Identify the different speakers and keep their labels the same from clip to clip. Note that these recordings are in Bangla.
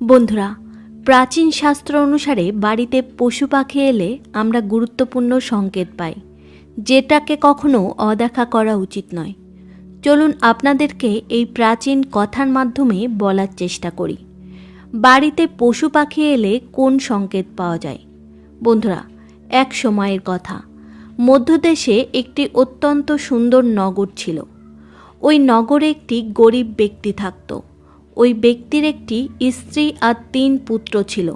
Speaker 1: বন্ধুরা, প্রাচীন শাস্ত্র অনুসারে বাড়িতে পশু পাখি এলে আমরা গুরুত্বপূর্ণ সংকেত পাই, যেটাকে কখনো অদেখা করা উচিত নয়। চলুন আপনাদেরকে এই প্রাচীন কথার মাধ্যমে বলার চেষ্টা করি। বাড়িতে পশু পাখি এলে কোন সংকেত পাওয়া যায়? বন্ধুরা, এক সময়ের কথা। মধ্যদেশে একটি অত্যন্ত সুন্দর নগর ছিল। ওই নগরে একটি গরিব ব্যক্তি থাকত। ওই ব্যক্তির একটি স্ত্রী আর তিন পুত্র ছিল।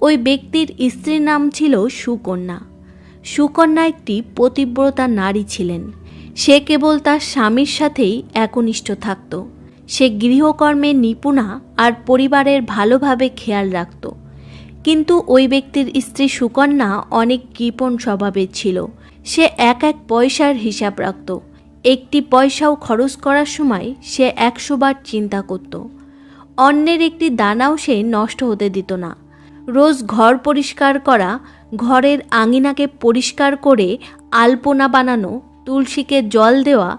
Speaker 1: ওই ব্যক্তির স্ত্রীর নাম ছিল সুকন্যা। সুকন্যা একটি পতিব্রতা নারী ছিলেন। সে কেবল তার স্বামীর সাথেই একনিষ্ঠ থাকত। সে গৃহকর্মে নিপুণা আর পরিবারের ভালোভাবে খেয়াল রাখত। কিন্তু ওই ব্যক্তির স্ত্রী সুকন্যা অনেক কৃপণ স্বভাবের ছিল। সে এক এক পয়সার হিসাব রাখত। একটি পয়সাও খরচ করার সময় সে একশোবার চিন্তা করত। অন্যের একটি দানাও সে নষ্ট হতে দিত না। রোজ ঘর পরিষ্কার করা, ঘরের আঙিনাকে পরিষ্কার করে আলপনা বানানো, তুলসীকে জল দেওয়া,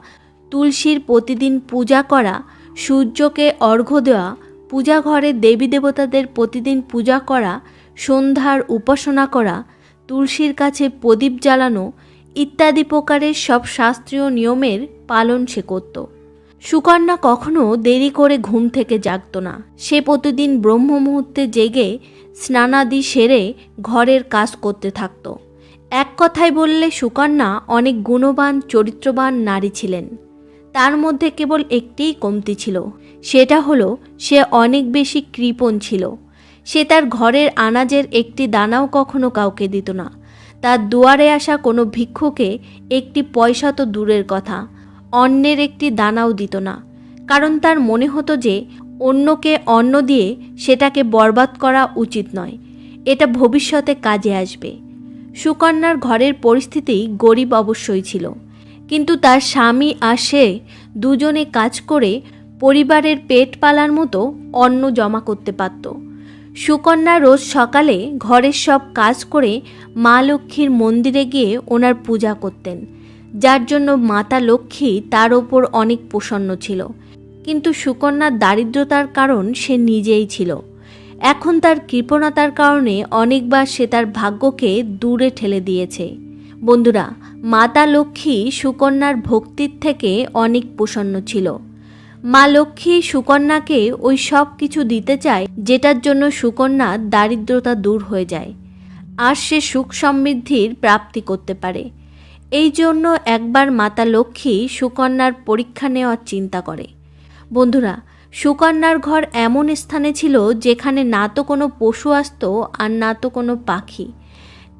Speaker 1: তুলসীর প্রতিদিন পূজা করা, সূর্যকে অর্ঘ্য দেওয়া, পূজা ঘরে দেবী দেবতাদের প্রতিদিন পূজা করা, সন্ধ্যার উপাসনা করা, তুলসীর কাছে প্রদীপ জ্বালানো ইত্যাদি প্রকারের সব শাস্ত্রীয় নিয়মের পালন সে করত। সুকন্যা কখনো দেরি করে ঘুম থেকে জাগত না। সে প্রতিদিন ব্রহ্ম মুহূর্তে জেগে স্নানাদি সেরে ঘরের কাজ করতে থাকত। এক কথায় বললে সুকন্যা অনেক গুণবান, চরিত্রবান নারী ছিলেন। তার মধ্যে কেবল একটিই কমতি ছিল। সেটা হলো, সে অনেক বেশি কৃপণ ছিল। সে তার ঘরের আনাজের একটি দানাও কখনো কাউকে দিত না। তার দুয়ারে আসা কোনো ভিক্ষুকে একটি পয়সা তো দূরের কথা, অন্যের একটি দানাও দিত না। কারণ তার মনে হতো যে অন্যকে অন্ন দিয়ে সেটাকে বরবাদ করা উচিত নয়, এটা ভবিষ্যতে কাজে আসবে। সুকন্যার ঘরের পরিস্থিতি গরিব অবশ্যই ছিল, কিন্তু তার স্বামী আর সে দুজনে কাজ করে পরিবারের পেট পালার মতো অন্ন জমা করতে পারত। সুকন্যা রোজ সকালে ঘরের সব কাজ করে মা লক্ষ্মীর মন্দিরে গিয়ে ওনার পূজা করতেন, যার জন্য মাতা লক্ষ্মী তার ওপর অনেক প্রসন্ন ছিল। কিন্তু সুকন্যার দারিদ্রতার কারণ সে নিজেই ছিল। এখন তার কৃপণতার কারণে অনেকবার সে তার ভাগ্যকে দূরে ঠেলে দিয়েছে। বন্ধুরা, মাতা লক্ষ্মী সুকন্যার ভক্তির থেকে অনেক প্রসন্ন ছিল। মা লক্ষ্মী সুকন্যাকে ওই সব কিছু দিতে চায়, যেটার জন্য সুকন্যার দারিদ্রতা দূর হয়ে যায়। আর সে সুখ সমৃদ্ধির প্রাপ্তি করতে পারে। এই জন্য একবার মাতা লক্ষ্মী সুকন্যার পরীক্ষা নেওয়ার চিন্তা করে। বন্ধুরা, সুকন্যার ঘর এমন স্থানে ছিল যেখানে না তো কোনো পশু আসতো আর না তো কোনো পাখি।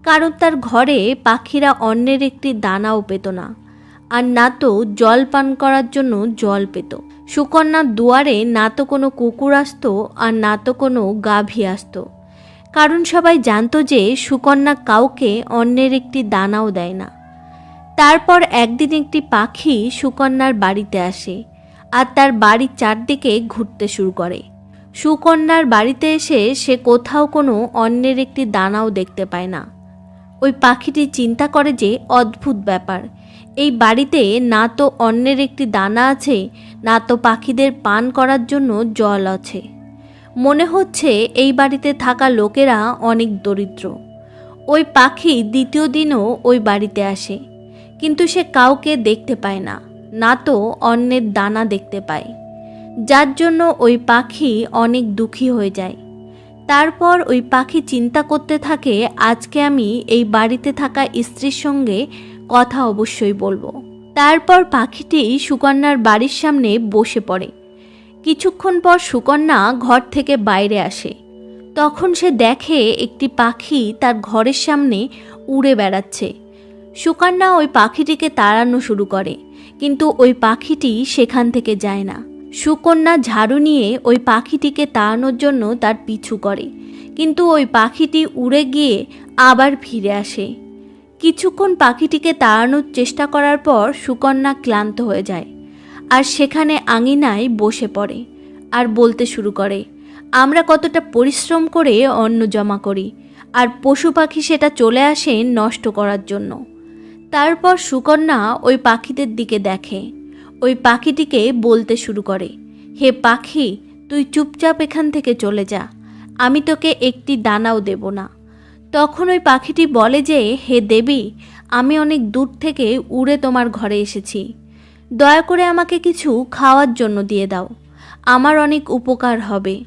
Speaker 1: কারণ তার ঘরে পাখিরা অন্যের একটি দানাও পেত না। আর না তো জল পান করার জন্য জল পেত। সুকন্যার দুয়ারে না তো কোনো কুকুর আসতো আর না তো কোনো গাভী আসতো। কারণ সবাই জানতো যে সুকন্যা কাউকে অন্যের একটি দানাও দেয় না। তারপর একদিন একটি পাখি সুকন্যার বাড়িতে আসে আর তার বাড়ির চারদিকে ঘুরতে শুরু করে। সুকন্যার বাড়িতে এসে সে কোথাও কোনো অন্যের একটি দানাও দেখতে পায় না। ওই পাখিটি চিন্তা করে যে অদ্ভুত ব্যাপার এই বাড়িতে না তো অন্যের একটি দানা আছে, না তো পাখিদের পান করার জন্য জল আছে। মনে হচ্ছে এই বাড়িতে থাকা লোকেরা অনেক দরিদ্র। ওই পাখি দ্বিতীয় দিনও ওই বাড়িতে আসে, কিন্তু সে কাউকে দেখতে পায় না না তো অন্যের দানা দেখতে পায়। যার জন্য ওই পাখি অনেক দুঃখী হয়ে যায়। তারপর ওই পাখি চিন্তা করতে থাকে, আজকে আমি এই বাড়িতে থাকা স্ত্রীর সঙ্গে কথা অবশ্যই বলব। তারপর পাখিটি সুকন্যার বাড়ির সামনে বসে পড়ে। কিছুক্ষণ পর সুকন্যা ঘর থেকে বাইরে আসে। তখন সে দেখে একটি পাখি তার ঘরের সামনে উড়ে বেড়াচ্ছে। সুকন্যা ওই পাখিটিকে তাড়ানো শুরু করে, কিন্তু ওই পাখিটি সেখান থেকে যায় না। সুকন্যা ঝাড়ু নিয়ে ওই পাখিটিকে তাড়ানোর জন্য তার পিছু করে, কিন্তু ওই পাখিটি উড়ে গিয়ে আবার ফিরে আসে। কিছুক্ষণ পাখিটিকে তাড়ানোর চেষ্টা করার পর সুকন্যা ক্লান্ত হয়ে যায়। আর সেখানে আঙিনায় বসে পড়ে আর বলতে শুরু করে, আমরা কতটা পরিশ্রম করে অন্ন জমা করি আর পশু পাখি সেটা চলে আসে নষ্ট করার জন্য। তারপর সুকন্যা ওই পাখিদের দিকে দেখে। ওই পাখিটিকে বলতে শুরু করে, হে পাখি, তুই চুপচাপ এখান থেকে চলে যা। আমি তোকে একটি দানাও দেব না। তখন ওই পাখিটি বলে যে, হে দেবী, আমি অনেক দূর থেকে উড়ে তোমার ঘরে এসেছি। দয়া করে আমাকে কিছু খাওয়ার জন্য দিয়ে দাও। আমার অনেক উপকার হবে।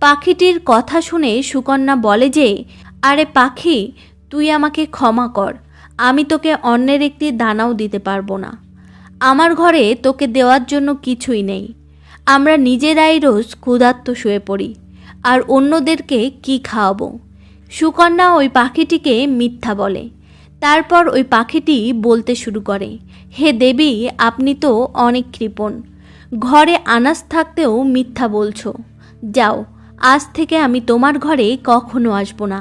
Speaker 1: পাখিটির কথা শুনে সুকন্যা বলে যে, আরে পাখি, তুই আমাকে ক্ষমা কর। আমি তোকে অন্যের একটি দানাও দিতে পারব না। আমার ঘরে তোকে দেওয়ার জন্য কিছুই নেই। আমরা নিজেরাই রোজ ক্ষুধার্ত শুয়ে পড়ি। আর অন্যদেরকে কি খাওয়াবো? সুকন্যা ওই পাখিটিকে মিথ্যা বলে। তারপর ওই পাখিটি বলতে শুরু করে, হে দেবী, আপনি তো অনেক কৃপণ। ঘরে আনাজ থাকতেও মিথ্যা বলছো। যাও, আজ থেকে আমি তোমার ঘরে কখনো আসব না।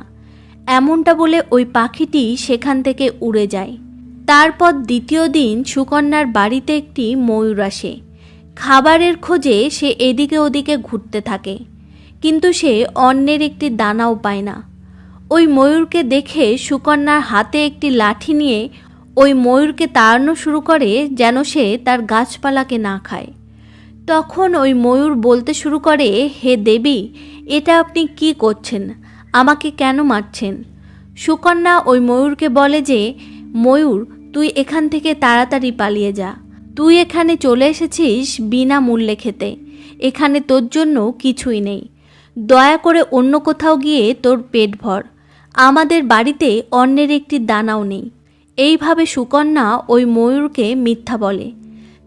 Speaker 1: এমনটা বলে ওই পাখিটি সেখান থেকে উড়ে যায়। তারপর দ্বিতীয় দিন সুকন্যার বাড়িতে একটি ময়ূর আসে। খাবারের খোঁজে সে এদিকে ওদিকে ঘুরতে থাকে, কিন্তু সে অন্যের একটি দানাও পায় না। ওই ময়ূরকে দেখে সুকন্যার হাতে একটি লাঠি নিয়ে ওই ময়ূরকে তাড়ানো শুরু করে যেন সে তার গাছপালাকে না খায়। তখন ওই ময়ূর বলতে শুরু করে, হে দেবী, এটা আপনি কি করছেন? আমাকে কেন মারছেন? সুকন্যা ওই ময়ূরকে বলে যে, ময়ূর, তুই এখান থেকে তাড়াতাড়ি পালিয়ে যা। তুই এখানে চলে এসেছিস বিনা মূল্যে খেতে। এখানে তোর জন্য কিছুই নেই। দয়া করে অন্য কোথাও গিয়ে তোর পেট ভর। আমাদের বাড়িতে অন্যের একটি দানাও নেই। এইভাবে সুকন্যা ওই ময়ূরকে মিথ্যা বলে।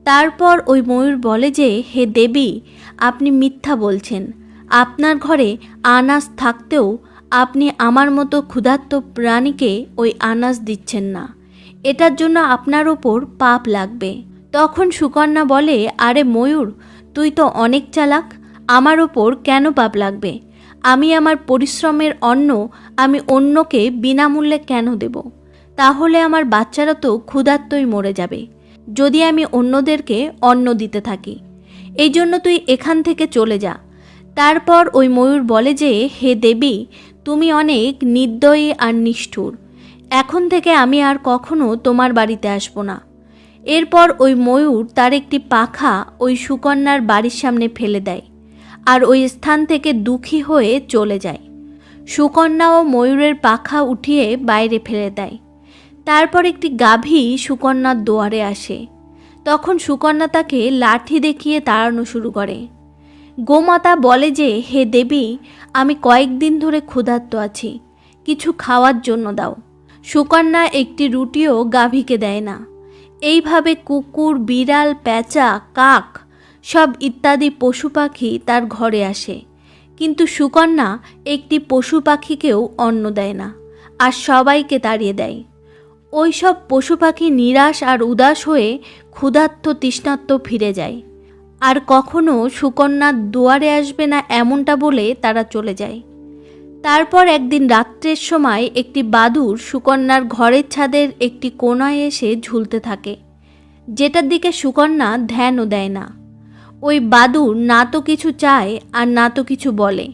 Speaker 1: তারপর ওই ময়ূর বলে যে, হে দেবী, আপনি মিথ্যা বলছেন। আপনার ঘরে আনাজ থাকতেও আপনি আমার মতো ক্ষুধার্ত প্রাণীকে ওই আনাজ দিচ্ছেন না। এটার জন্য আপনার ওপর পাপ লাগবে। তখন সুকন্যা বলে, আরে ময়ূর, তুই তো অনেক চালাক। আমার ওপর কেন পাপ লাগবে? আমি আমার পরিশ্রমের অন্ন আমি অন্যকে বিনামূল্যে কেন দেব? তাহলে আমার বাচ্চারা তো ক্ষুধার্তই মরে যাবে। যদি আমি অন্যদেরকে অন্ন দিতে থাকি, এই জন্য তুই এখান থেকে চলে যা। তারপর ওই ময়ূর বলে যে, হে দেবী, তুমি অনেক নির্দয়ী আর নিষ্ঠুর। এখন থেকে আমি আর কখনো তোমার বাড়িতে আসব না। এরপর ওই ময়ূর তার একটি পাখা ওই সুকন্যার বাড়ির সামনে ফেলে দেয়। আর ওই স্থান থেকে দুঃখী হয়ে চলে যায়। সুকন্যা ও ময়ূরের পাখা উঠিয়ে বাইরে ফেলে দেয়। তারপর একটি গাভী সুকন্যার দুয়ারে আসে। তখন সুকন্যা তাকে লাঠি দেখিয়ে তাড়ানো শুরু করে। গোমাতা বলে যে, হে দেবী, আমি কয়েকদিন ধরে ক্ষুধার্ত আছি। কিছু খাওয়ার জন্য দাও সুকন্যা একটি রুটিও গাভীকে দেয় না। এইভাবে কুকুর, বিড়াল, প্যাঁচা, কাক সব ইত্যাদি পশু পাখি তার ঘরে আসে। কিন্তু সুকন্যা একটি পশু পাখিকেও অন্ন দেয় না, আর সবাইকে তাড়িয়ে দেয়। ওই সব পশু পাখি নিরাশ আর উদাস হয়ে ক্ষুধার্ত তৃষ্ণার্ত ফিরে যায়। আর কখনো সুকন্যার দুয়ারে আসবে না এমনটা বলে তারা চলে যায়। তারপর একদিন রাত্রের সময় একটি বাদুর সুকন্যার ঘরের ছাদের একটি কোনায় এসে ঝুলতে থাকে, যেটার দিকে সুকন্যা ধ্যানও দেয় না। ওই বাদুর না তো কিছু চায় আর না তো কিছু বলে।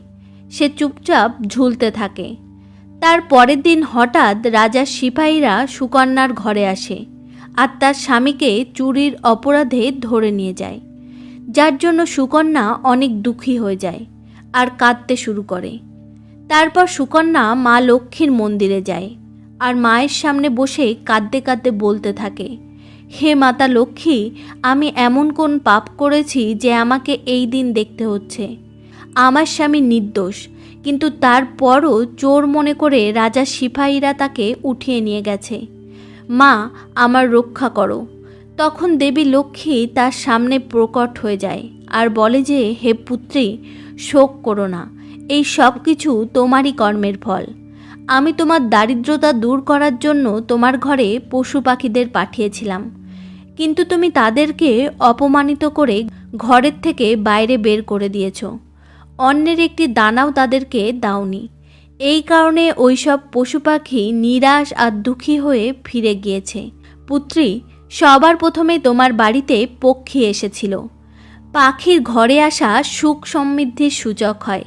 Speaker 1: সে চুপচাপ ঝুলতে থাকে। তার পরের দিন হঠাৎ রাজার সিপাহীরা সুকন্যার ঘরে আসে আর তার স্বামীকে চুরির অপরাধে ধরে নিয়ে যায়। যার জন্য সুকন্যা অনেক দুঃখী হয়ে যায় আর কাঁদতে শুরু করে। তারপর সুকন্যা মা লক্ষ্মীর মন্দিরে যায় আর মায়ের সামনে বসে কাঁদতে কাঁদতে বলতে থাকে হে মাতা লক্ষ্মী, আমি এমন কোন পাপ করেছি যে আমাকে এই দিন দেখতে হচ্ছে? আমার স্বামী নির্দোষ, কিন্তু তারপরও চোর মনে করে রাজা সিপাহীরা তাকে উঠিয়ে নিয়ে গেছে। মা, আমার রক্ষা করো। তখন দেবী লক্ষ্মী তার সামনে প্রকট হয়ে যায় আর বলে যে, হে পুত্রী, শোক করো না, এই সব কিছু তোমারই কর্মের ফল। আমি তোমার দারিদ্রতা দূর করার জন্য তোমার ঘরে পশু পাখিদের পাঠিয়েছিলাম। কিন্তু তুমি তাদেরকে অপমানিত করে ঘরের থেকে বাইরে বের করে দিয়েছ। অন্যের একটি দানাও তাদেরকে দাওনি। এই কারণে ওইসব পশু পাখি নিরাশ আর দুঃখী হয়ে ফিরে গিয়েছে। পুত্রী, সবার প্রথমে তোমার বাড়িতে পক্ষী এসেছিল। পাখির ঘরে আসা সুখ সমৃদ্ধির সূচক হয়।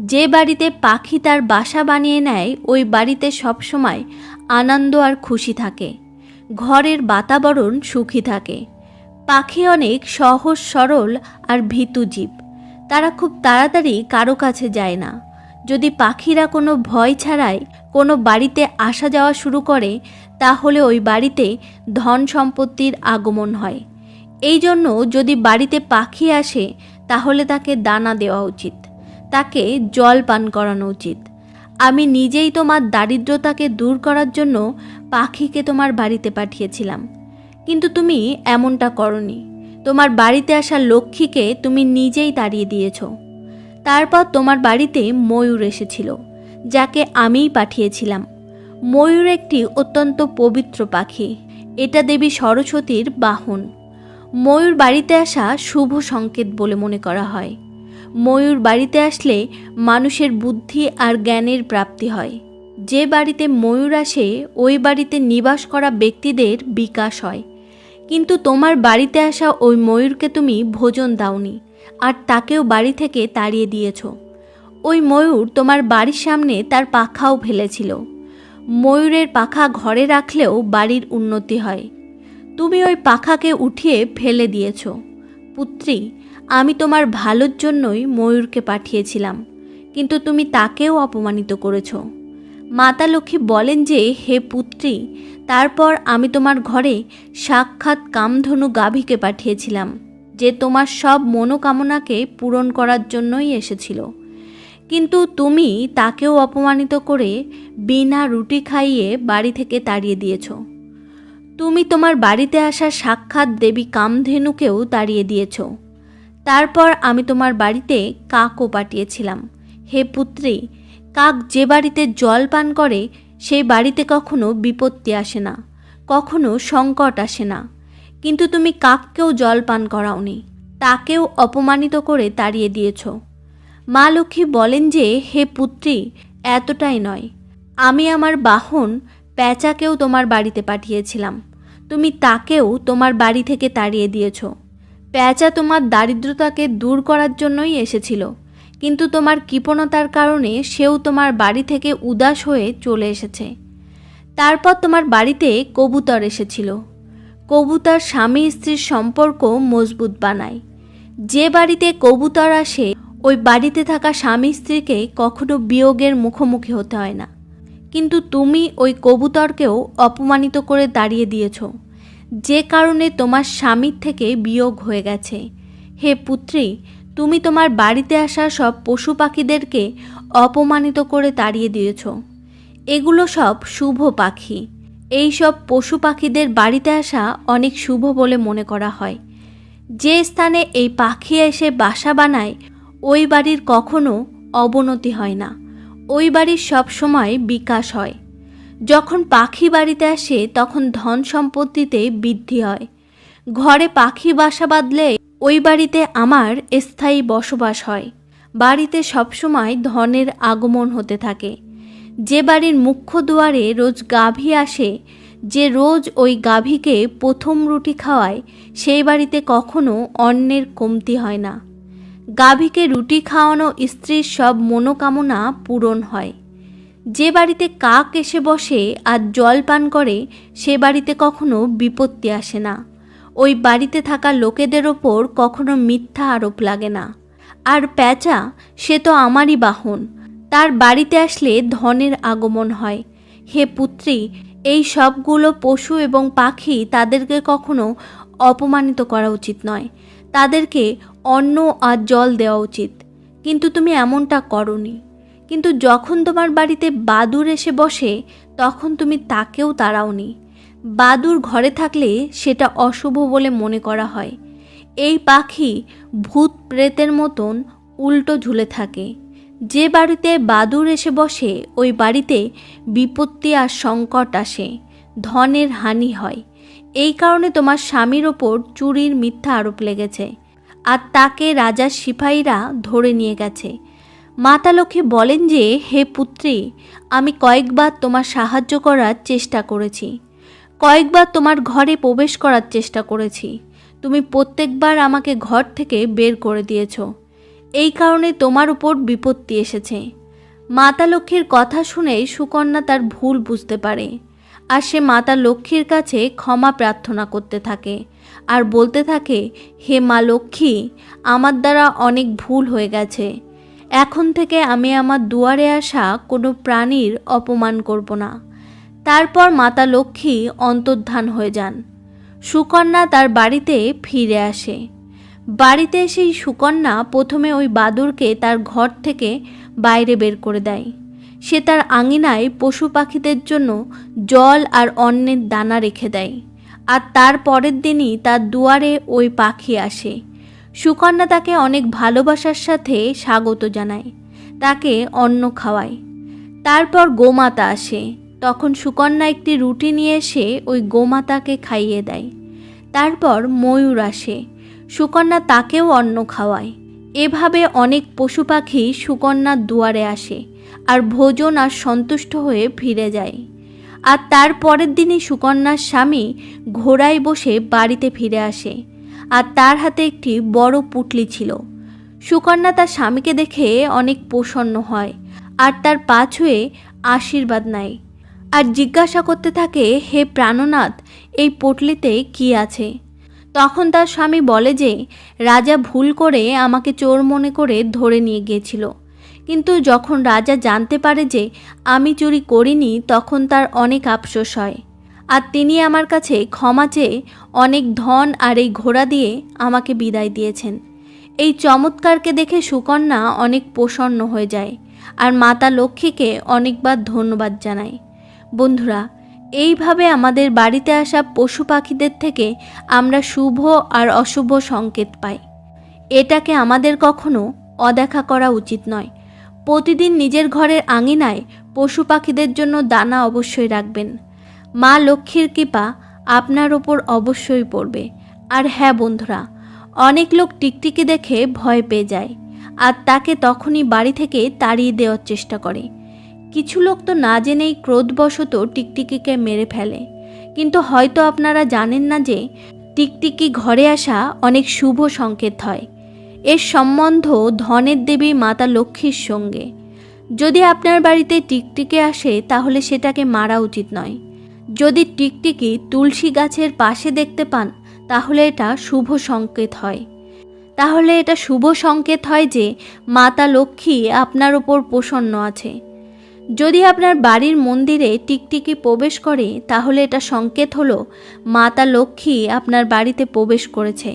Speaker 1: যে বাড়িতে পাখি তার বাসা বানিয়ে নেয়, ওই বাড়িতে সবসময় আনন্দ আর খুশি থাকে। ঘরের বাতাবরণ সুখী থাকে। পাখি অনেক সহজ, সরল আর ভীতু জীব। তারা খুব তাড়াতাড়ি কারও কাছে যায় না। যদি পাখিরা কোনো ভয় ছাড়াই কোনো বাড়িতে আসা যাওয়া শুরু করে, তাহলে ওই বাড়িতে ধন সম্পত্তির আগমন হয়। এই জন্য যদি বাড়িতে পাখি আসে, তাহলে তাকে দানা দেওয়া উচিত। তাকে জল পান করানো উচিত। আমি নিজেই তোমার দারিদ্রতাকে দূর করার জন্য পাখিকে তোমার বাড়িতে পাঠিয়েছিলাম। কিন্তু তুমি এমনটা করনি। তোমার বাড়িতে আসা লক্ষ্মীকে তুমি নিজেই তাড়িয়ে দিয়েছ। তারপর তোমার বাড়িতে ময়ূর এসেছিল, যাকে আমিই পাঠিয়েছিলাম। ময়ূর একটি অত্যন্ত পবিত্র পাখি। এটা দেবী সরস্বতীর বাহন। ময়ূর বাড়িতে আসা শুভ সংকেত বলে মনে করা হয়। ময়ূর বাড়িতে আসলে মানুষের বুদ্ধি আর জ্ঞানের প্রাপ্তি হয়। যে বাড়িতে ময়ূর আসে, ওই বাড়িতে নিবাস করা ব্যক্তিদের বিকাশ হয়। কিন্তু তোমার বাড়িতে আসা ওই ময়ূরকে তুমি ভোজন দাওনি, আর তাকেও বাড়ি থেকে তাড়িয়ে দিয়েছ। ওই ময়ূর তোমার বাড়ির সামনে তার পাখাও ফেলেছিল। ময়ূরের পাখা ঘরে রাখলেও বাড়ির উন্নতি হয়। তুমি ওই পাখাকে উঠিয়ে ফেলে দিয়েছ। পুত্রী আমি তোমার ভালোর জন্যই ময়ূরকে পাঠিয়েছিলাম, কিন্তু তুমি তাকেও অপমানিত করেছ। মাতা লক্ষ্মী বলেন যে, হে পুত্রী, তারপর আমি তোমার ঘরে সাক্ষাৎ কামধনু গাভীকে পাঠিয়েছিলাম, যে তোমার সব মনোকামনাকে পূরণ করার জন্যই এসেছিল। কিন্তু তুমি তাকেও অপমানিত করে বিনা রুটি খাইয়ে বাড়ি থেকে তাড়িয়ে দিয়েছ। তুমি তোমার বাড়িতে আসা সাক্ষাৎ দেবী কামধেনুকেও তাড়িয়ে দিয়েছ। তারপর আমি তোমার বাড়িতে কাকও পাঠিয়েছিলাম। হে পুত্রী, কাক যে বাড়িতে জল পান করে, সেই বাড়িতে কখনো বিপত্তি আসে না, কখনো সংকট আসে না। কিন্তু তুমি কাককেও জল পান করাওনি, তাকেও অপমানিত করে তাড়িয়ে দিয়েছ। মা লক্ষ্মী বলেন যে, হে পুত্রী, এতটাই নয়। আমি আমার বাহন প্যাঁচাকেও তোমার বাড়িতে পাঠিয়েছিলাম। তুমি তাকেও তোমার বাড়ি থেকে তাড়িয়ে দিয়েছ। প্যাঁচা তোমার দারিদ্রতাকে দূর করার জন্যই এসেছিল। কিন্তু তোমার কৃপণতার কারণে সেও তোমার বাড়ি থেকে উদাস হয়ে চলে এসেছে। তারপর তোমার বাড়িতে কবুতর এসেছিল। কবুতর স্বামী স্ত্রীর সম্পর্ক মজবুত বানায়। যে বাড়িতে কবুতর আসে, ওই বাড়িতে থাকা স্বামী স্ত্রীকে কখনো বিয়োগের মুখোমুখি হতে হয় না। কিন্তু তুমি ওই কবুতরকেও অপমানিত করে দাঁড়িয়ে দিয়েছ। যে কারণে তোমার স্বামীর থেকে বিয়োগ হয়ে গেছে। হে পুত্রী, তুমি তোমার বাড়িতে আসা সব পশু পাখিদেরকে অপমানিত করে তাড়িয়ে দিয়েছ। এগুলো সব শুভ পাখি। এই সব পশু পাখিদের বাড়িতে আসা অনেক শুভ বলে মনে করা হয়। যে স্থানে এই পাখি এসে বাসা বানায়, ওই বাড়ির কখনো অবনতি হয় না। ওই বাড়ির সবসময় বিকাশ হয়। যখন পাখি বাড়িতে আসে, তখন ধন সম্পত্তিতে বৃদ্ধি হয়। ঘরে পাখি বাসা বাঁধলে ওই বাড়িতে আমার স্থায়ী বসবাস হয়। বাড়িতে সবসময় ধনের আগমন হতে থাকে। যে বাড়ির মুখ্য দুয়ারে রোজ গাভী আসে, যে রোজ ওই গাভীকে প্রথম রুটি খাওয়ায়, সেই বাড়িতে কখনো অন্যের কমতি হয় না। গাভীকে রুটি খাওয়ানো স্ত্রীর সব মনোকামনা পূরণ হয়। যে বাড়িতে কাক এসে বসে আর জল পান করে, সে বাড়িতে কখনো বিপত্তি আসে না। ওই বাড়িতে থাকা লোকেদের ওপর কখনো মিথ্যা আরোপ লাগে না। আর প্যাঁচা, সে তো আমারই বাহন। তার বাড়িতে আসলে ধনের আগমন হয়। হে পুত্রী, এই সবগুলো পশু এবং পাখি তাদেরকে কখনো অপমানিত করা উচিত নয়। তাদেরকে অন্ন আর জল দেওয়া উচিত। কিন্তু তুমি এমনটা করনি। কিন্তু যখন তোমার বাড়িতে বাদুর এসে বসে, তখন তুমি তাকেও তাড়াওনি। বাদুর ঘরে থাকলে সেটা অশুভ বলে মনে করা হয়। এই পাখি ভূত প্রেতের মতন উল্টো ঝুলে থাকে। যে বাড়িতে বাদুর এসে বসে, ওই বাড়িতে বিপত্তি আর সংকট আসে, ধনের হানি হয়। এই কারণে তোমার স্বামীর ওপর চুরির মিথ্যা আরোপ লেগেছে। আর তাকে রাজার সিপাহীরা ধরে নিয়ে গেছে। মাতা লক্ষ্মী বলেন যে, হে পুত্রী, আমি কয়েকবার তোমার সাহায্য করার চেষ্টা করেছি। কয়েকবার তোমার ঘরে প্রবেশ করার চেষ্টা করেছি। তুমি প্রত্যেকবার আমাকে ঘর থেকে বের করে দিয়েছ। এই কারণে তোমার উপর বিপত্তি এসেছে। মাতা লক্ষ্মীর কথা শুনে সুকন্যা তার ভুল বুঝতে পারে। আর সে মাতা লক্ষ্মীর কাছে ক্ষমা প্রার্থনা করতে থাকে। আর বলতে থাকে, হে মা লক্ষ্মী, আমার দ্বারা অনেক ভুল হয়ে গেছে। এখন থেকে আমি আমার দুয়ারে আসা কোনো প্রাণীর অপমান করব না। তারপর মাতা লক্ষ্মী অন্তর্ধান হয়ে যান। সুকন্যা তার বাড়িতে ফিরে আসে। বাড়িতে সেই সুকন্যা প্রথমে ওই বাদুরকে তার ঘর থেকে বাইরে বের করে দেয়। সে তার আঙিনায় পশু পাখিদের জন্য জল আর অন্নের দানা রেখে দেয়। আর তার পরের দিনই তার দুয়ারে ওই পাখি আসে। সুকন্যা তাকে অনেক ভালোবাসার সাথে স্বাগত জানায়, তাকে অন্ন খাওয়ায়। তারপর গোমাতা আসে। তখন সুকন্যা একটি রুটি নিয়ে এসে ওই গোমাতাকে খাইয়ে দেয়। তারপর ময়ূর আসে। সুকন্যা তাকেও অন্ন খাওয়ায়। এভাবে অনেক পশু পাখি সুকন্যার দুয়ারে আসে আর ভোজন আর সন্তুষ্ট হয়ে ফিরে যায়। আর তার পরের দিনই সুকন্যার স্বামী ঘোড়ায় বসে বাড়িতে ফিরে আসে। আর তার হাতে একটি বড় পুটলি ছিল। সুকন্যা তার স্বামীকে দেখে অনেক প্রসন্ন হয় আর তার পা ছুঁয়ে আশীর্বাদ নেয়। আর জিজ্ঞাসা করতে থাকে, হে প্রাণনাথ, এই পটলিতে কি আছে? তখন তার স্বামী বলে যে, রাজা ভুল করে আমাকে চোর মনে করে ধরে নিয়ে গিয়েছিল। কিন্তু যখন রাজা জানতে পারে যে আমি চুরি করিনি, তখন তার অনেক আফসোস হয়। আর তিনি আমার কাছে ক্ষমা চেয়ে অনেক ধন আর এই ঘোড়া দিয়ে আমাকে বিদায় দিয়েছেন। এই চমৎকারকে দেখে সুকন্যা অনেক প্রসন্ন হয়ে যায় আর মাতা লক্ষ্মীকে অনেকবার ধন্যবাদ জানায়। বন্ধুরা, এইভাবে আমাদের বাড়িতে আসা পশু পাখিদের থেকে আমরা শুভ আর অশুভ সংকেত পাই। এটাকে আমাদের কখনো অদেখা করা উচিত নয়। প্রতিদিন নিজের ঘরের আঙিনায় পশু পাখিদের জন্য দানা অবশ্যই রাখবেন। মা লক্ষ্মীর কৃপা আপনার ওপর অবশ্যই পড়বে। আর হ্যাঁ বন্ধুরা, অনেক লোক টিকটিকি দেখে ভয় পেয়ে যায় আর তাকে তখনই বাড়ি থেকে তাড়িয়ে দেওয়ার চেষ্টা করে। কিছু লোক তো না জেনেই ক্রোধবশত টিকটিকিকে মেরে ফেলে। কিন্তু হয়তো আপনারা জানেন না যে টিকটিকি ঘরে আসা অনেক শুভ সংকেত হয়। এর সম্বন্ধ ধনের দেবী মাতা লক্ষ্মীর সঙ্গে। যদি আপনার বাড়িতে টিকটিকি আসে, তাহলে সেটাকে মারা উচিত নয়। যদি টিকটিকি তুলসী গাছের পাশে দেখতে পান, তাহলে এটা শুভ সংকেত হয়। তাহলে এটা শুভ সংকেত হয় যে মাতা লক্ষ্মী আপনার ওপর প্রসন্ন আছে। যদি আপনার বাড়ির মন্দিরে টিকটিকি প্রবেশ করে, তাহলে এটা সংকেত হলো মাতা লক্ষ্মী আপনার বাড়িতে প্রবেশ করেছে।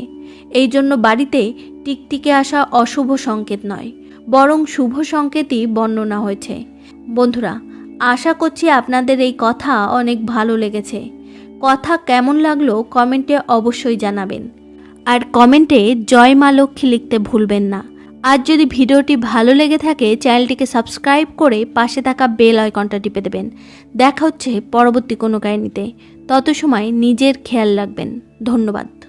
Speaker 1: এই জন্য বাড়িতে টিকটিকে আসা অশুভ সংকেত নয়, বরং শুভ সংকেতই বর্ণনা হয়েছে। বন্ধুরা আশা করছি আপনাদের এই কথা অনেক ভালো লেগেছে। কথা কেমন লাগল কমেন্টে অবশ্যই জানাবেন। আর কমেন্টে জয় মা লক্ষ্মী লিখতে ভুলবেন না। আর যদি ভিডিওটি ভালো লেগে থাকে, চ্যানেলটিকে সাবস্ক্রাইব করে পাশে থাকা বেল আইকনটা টিপে দেবেন। দেখা হচ্ছে পরবর্তী কোনো কাহিনীতে। তত সময় নিজের খেয়াল রাখবেন। ধন্যবাদ।